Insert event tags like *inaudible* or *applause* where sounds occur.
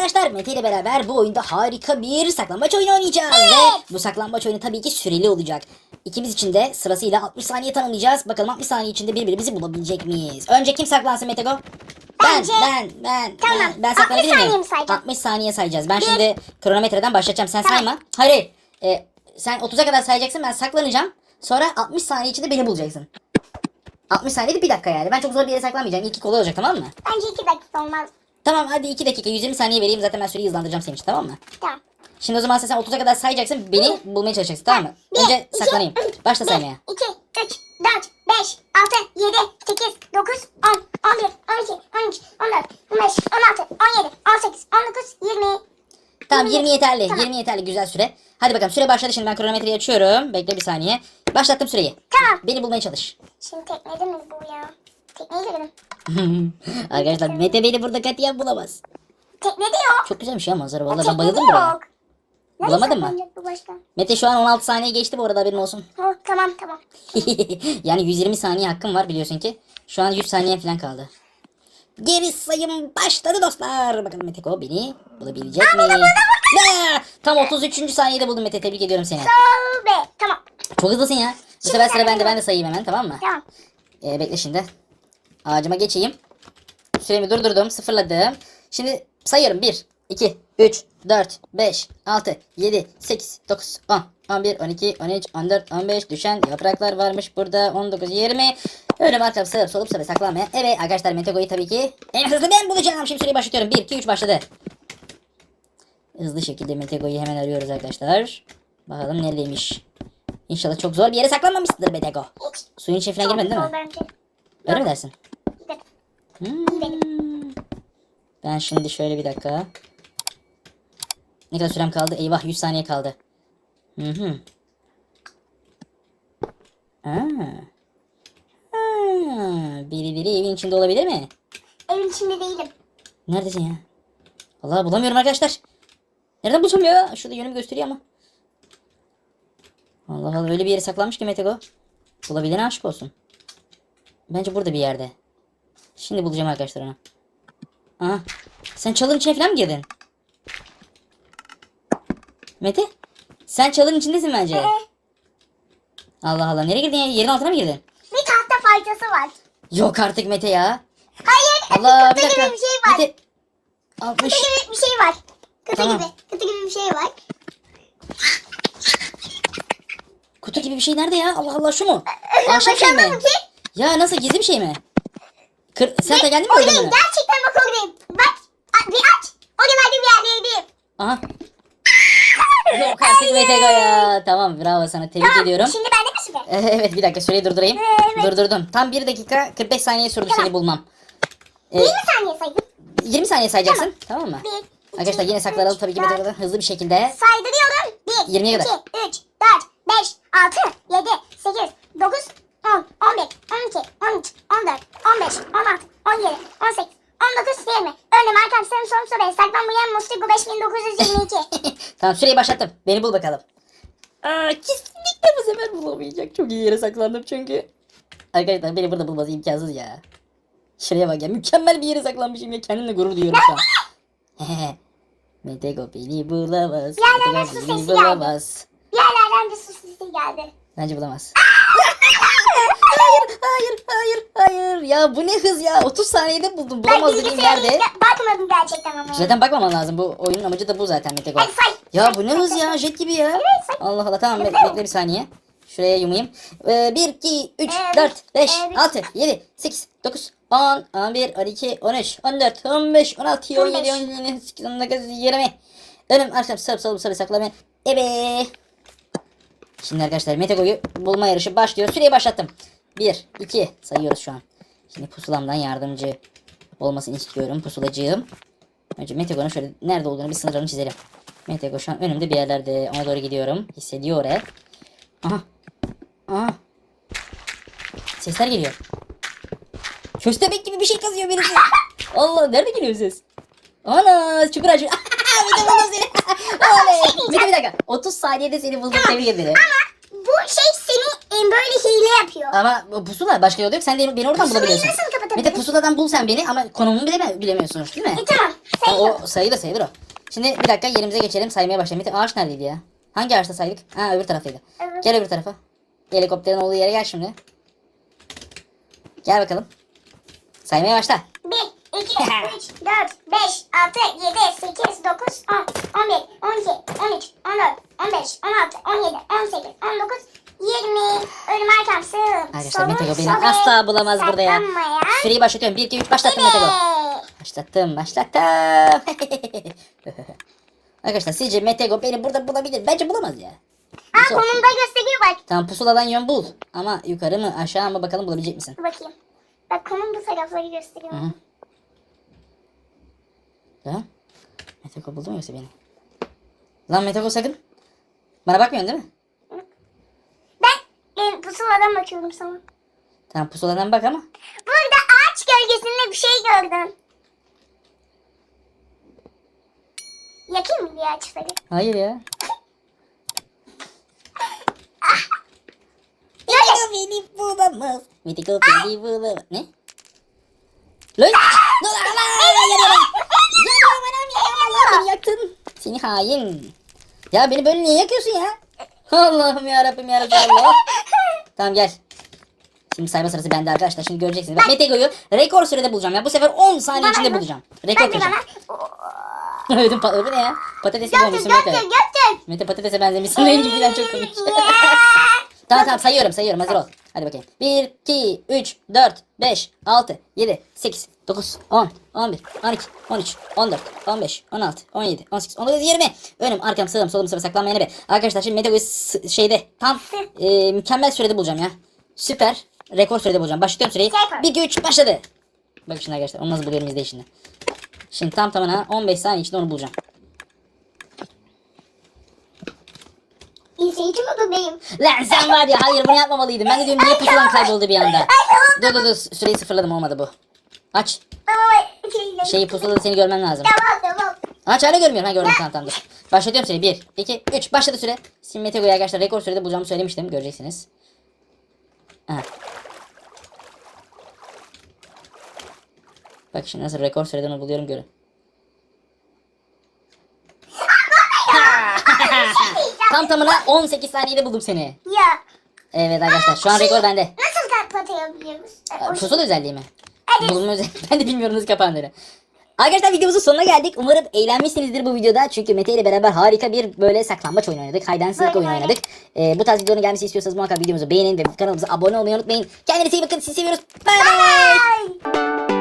arkadaşlar Mete ile beraber bu oyunda harika bir saklambaç oyunu oynayacağız. Ve bu saklambaç oyunu tabii ki süreli olacak. İkimiz için de sırasıyla 60 saniye tanımlayacağız. Bakalım 60 saniye içinde birbirimizi bulabilecek miyiz? Önce kim saklansın Metego? Ben, Bence- ben, ben, Tamam. ben, ben 60 saklanabilir saniye miyim? mi sayacağım? 60 saniye sayacağız. Ben şimdi kronometreden başlatacağım. Sen Tamam. sayma. Hayır. Ee, sen 30'a kadar sayacaksın. Ben saklanacağım. Sonra 60 saniye içinde beni bulacaksın. 60 saniyede bir dakika yani. Ben çok zor bir yere saklanmayacağım. İlk kolay olacak tamam mı? Bence 2 dakika olmaz. Tamam hadi 2 dakika 120 saniye vereyim zaten ben süreyi hızlandıracağım senin için tamam mı? Tamam. Şimdi o zaman sen 30'a kadar sayacaksın beni bulmaya çalışacaksın tamam mı? Bir, Önce iki, saklanayım. Başla bir, saymaya. 2, 3, 4, 5, 6, 7, 8, 9, 10, 11, 12, 13, 14, 15, 16, 17, 18, 19, 20. Tamam 20 yeterli. Tamam. 20 yeterli güzel süre. Hadi bakalım süre başladı şimdi ben kronometreyi açıyorum. Bekle bir saniye. Başlattım süreyi. Tamam. Beni bulmaya çalış. Şimdi teknede mi bu ya? Tekneye girelim. *laughs* Arkadaşlar Mete beni burada katiyen bulamaz. Teknede yok. Çok güzelmiş ya manzara vallahi ben bayıldım buraya. yok. Nerede Bulamadın mı? saklanacak Bu başka. Mete şu an 16 saniye geçti bu arada haberin olsun. Oh, tamam tamam. *laughs* yani 120 saniye hakkım var biliyorsun ki. Şu an 100 saniye falan kaldı. Geri sayım başladı dostlar. Bakalım Mete Ko beni bulabilecek mi? Ya, tam 33. saniyede buldum Mete tebrik ediyorum seni. Sol be. Tamam. Çok hızlısın ya. Bu sefer sıra bende ben de sayayım hemen tamam mı? Tamam. Ee, bekle şimdi. Ağacıma geçeyim. Süremi durdurdum sıfırladım. Şimdi sayıyorum 1, 2, 3, 4, 5, 6, 7, 8, 9, 10, 11, 12, 13, 14, 15 düşen yapraklar varmış burada 19, 20. Önüm arkam sığıp solup sığıp saklanmaya. Evet arkadaşlar Metego'yu tabii ki en hızlı ben bulacağım. Şimdi süreyi başlatıyorum. 1, 2, 3 başladı. Hızlı şekilde Metego'yu hemen arıyoruz arkadaşlar. Bakalım neredeymiş. İnşallah çok zor bir yere saklanmamışsındır Metego. Hiç. Suyun içine falan girmedin değil mi? Öyle mi dersin? Hmm. Ben şimdi şöyle bir dakika. Ne kadar sürem kaldı? Eyvah 100 saniye kaldı. Hı hı. Aa. Aa, biri biri evin içinde olabilir mi? Evin içinde değilim. Neredesin ya? Vallahi bulamıyorum arkadaşlar. Nereden bulacağım ya? Şurada yönümü gösteriyor ama. Allah Allah öyle bir yere saklanmış ki Metego. Bulabilene aşk olsun. Bence burada bir yerde. Şimdi bulacağım arkadaşlar onu. Aha. Sen çalın içine falan mı girdin? Mete? Sen çalın içindesin bence. Ee, Allah Allah nereye girdin ya? Yerin altına mı girdin? bir tahta parçası var. Yok artık Mete ya. Hayır. Allah bir dakika. gibi bir şey var. Mete. 60. Kutu gibi bir şey var. Kutu Tamam. gibi. Kutu gibi bir şey var. Kutu gibi bir şey nerede ya? Allah Allah şu mu? Ahşap şey mi? Ki. Ya nasıl gizli bir şey mi? Kır, sen de geldin mi Oradayım. gördün mü? Gerçekten bak oradayım. Bak. a- Bir aç. O geldi bir yerdeydim. Aha. Yok artık Metego ya. Tamam bravo sana tebrik ediyorum. Şimdi bende mi süre? Ee, *laughs* Evet bir dakika süreyi durdurayım. Evet. Durdurdum. Tam 1 dakika 45 saniye sürdü Tamam. seni bulmam. Ee, 20 saniye saydım. 20 saniye sayacaksın. Tamam, mı? Bir, iki, Arkadaşlar yine saklanalım tabii ki üç, Metego'dan hızlı bir şekilde. Saydırıyorum. 1, 20'ye 2, kadar. 3, 4, 5, 6, 7, 8, 9, 10, 11, 12, 13, 14, 15, 16, 17, 18, 19, 20. Önüm arkam sağım solum sobe. Saklan bu yan Mustigo 5922. tamam süreyi başlattım. Beni bul bakalım. Aa, kesinlikle bu sefer bulamayacak. Çok iyi yere saklandım çünkü. Arkadaşlar beni burada bulması imkansız ya. Şuraya bak ya mükemmel bir yere saklanmışım ya kendimle gurur duyuyorum şu an. *laughs* Hehe. Metego beni bulamaz. Yerlerden Metego su beni sesi bulamaz. Yerlerden bir su sesi geldi. Bence bulamaz. hayır, hayır, hayır, hayır. Ya bu ne hız ya? 30 saniyede buldum. Bulamaz dediğim yerde. bakmadım gerçekten ama. Zaten bakmaman lazım. Bu oyunun amacı da bu zaten. Hadi say. Ya bu ne hız ya? Jet gibi ya. Evet, say. Allah Allah tamam be- bekle bir saniye. Şuraya yumayım. Ee, 1, 2, 3, Evet, 4, 5, evet. 6, 7, 8, 9, 10, 11, 12, 13, 14, 15, 16, 17, 17, 18, 19, 20. Önüm arkam sarıp sarıp sarıp saklamayın. Ebe. Şimdi arkadaşlar Metego'yu bulma yarışı başlıyor. Süreyi başlattım. 1, 2 sayıyoruz şu an. Şimdi pusulamdan yardımcı olmasını istiyorum pusulacığım. Önce Metego'nun şöyle nerede olduğunu bir sınırını çizelim. Metego şu an önümde bir yerlerde. Ona doğru gidiyorum. Hissediyor oraya. Aha. Aha. Sesler geliyor. Köstebek gibi bir şey kazıyor birisi. *laughs* Allah nerede geliyor ses? Ana çukur açıyor. *laughs* Mete buldum seni. *laughs* Oley. Bir dakika. 30 saniyede seni buldum. Tebrik ederim. Bu şey seni e, böyle hile yapıyor. Ama bu pusula başka yolu yok. Sen de beni oradan Pusulayı bulabiliyorsun. nasıl tabii. Mete pusuladan bul sen beni ama konumumu bileme, bilemiyorsun değil mi? E tamam. Ha, Sayıyorum. o sayılır sayılır o. Şimdi bir dakika yerimize geçelim saymaya başlayalım. Mete ağaç neredeydi ya? Hangi ağaçta saydık? Ha öbür taraftaydı. Evet. Gel öbür tarafa. Helikopterin olduğu yere gel şimdi. Gel bakalım. Saymaya başla. 1, 2, 3, 4, 5, 6, 7, 8, 9, 10, 11, 12, 13, 14, 15, 16, 17, 18, 19, 20. Önüm arkam sığım. Arkadaşlar Metego beni asla bulamaz burada ya. Süreyi başlatıyorum. 1 2 3 başlattım Metego. Evet. Başlattım başlattım. *laughs* Arkadaşlar sizce Metego beni burada bulabilir? Bence bulamaz ya. Aa Zor. konumda gösteriyor bak. Tamam pusuladan yön bul. Ama yukarı mı aşağı mı bakalım bulabilecek misin? Bakayım. Bak konum bu tarafları gösteriyor. Hı hı. Tamam. Meteko buldu mu yoksa beni? Lan Meteko sakın. Bana bakmıyorsun değil mi? Ben pusuladan bakıyorum sana. Tamam pusuladan bak ama. Burada ağaç gölgesinde bir şey gördüm. Yakayım mı bir ağaçları? Hayır ya. Yok. beni bulamaz. Meteko beni bulamaz. Ne? Lan! Dur lan! Yanıyorum! Yanıyorum anam yanıyorum Allah beni yaktın. Seni hain. Ya beni böyle niye yakıyorsun ya? Allah'ım yarabbim yarabbim Allah. Tamam gel. Şimdi sayma sırası bende arkadaşlar. Şimdi göreceksiniz. Bak Metego'yu rekor sürede bulacağım ya. Bu sefer 10 saniye Bana içinde mı? bulacağım. Rekor Hadi kıracağım. *laughs* Ödüm patladı bu ne ya? Patates gibi Götür olmuşsun götür Mete. götür. Mete patatese benzemişsin. Gibi falan çok komik. *laughs* tamam tamam sayıyorum sayıyorum hazır ol. Hadi bakayım. 1, 2, 3, 4, 5, 6, 7, 8, 9, 10, 11, 12, 13, 14, 15, 16, 17, 18, 19, 20. Önüm, arkam, sağım, solum, sıra saklanmayan ebe. Arkadaşlar şimdi Metego'yu şeyde tam e, mükemmel sürede bulacağım ya. Süper. Rekor sürede bulacağım. Başlıyorum süreyi. 1, 2, 3 başladı. Bakın şimdi arkadaşlar onu nasıl buluyorum izleyin şimdi. Şimdi tam tamına 15 saniye içinde onu bulacağım. İzleyici mi bebeğim? Lan sen var ya hayır bunu yapmamalıydım. Ben de diyorum niye *laughs* pusulan kayboldu bir anda. Dur dur dur süreyi sıfırladım olmadı bu. Aç. Şey, Şeyi pusuladı seni görmen lazım. Tamam tamam. Aç hala görmüyorum. Ha gördüm tamam tamam dur. Başlatıyorum seni. 1, 2, 3 başladı süre. Şimdi Metego'yu arkadaşlar rekor sürede bulacağımı söylemiştim. Göreceksiniz. Aha. Bak şimdi nasıl rekor sürede onu buluyorum görün. *laughs* Tam tamına 18 saniyede buldum seni. Ya. Evet arkadaşlar şu an rekor bende. Nasıl kapatabiliyoruz? E, o- Pusula özelliği mi? Bulunma *laughs* özelliği. Ben de bilmiyorum nasıl kapandığını. Arkadaşlar videomuzun sonuna geldik. Umarım eğlenmişsinizdir bu videoda. Çünkü Mete ile beraber harika bir böyle saklambaç oyunu oynadık. Seek Böyle oyunu oynadık. Ee, bu tarz videoların gelmesi istiyorsanız muhakkak videomuzu beğenin ve kanalımıza abone olmayı unutmayın. Kendinize iyi bakın. Sizi seviyoruz. Bye bye. Bye.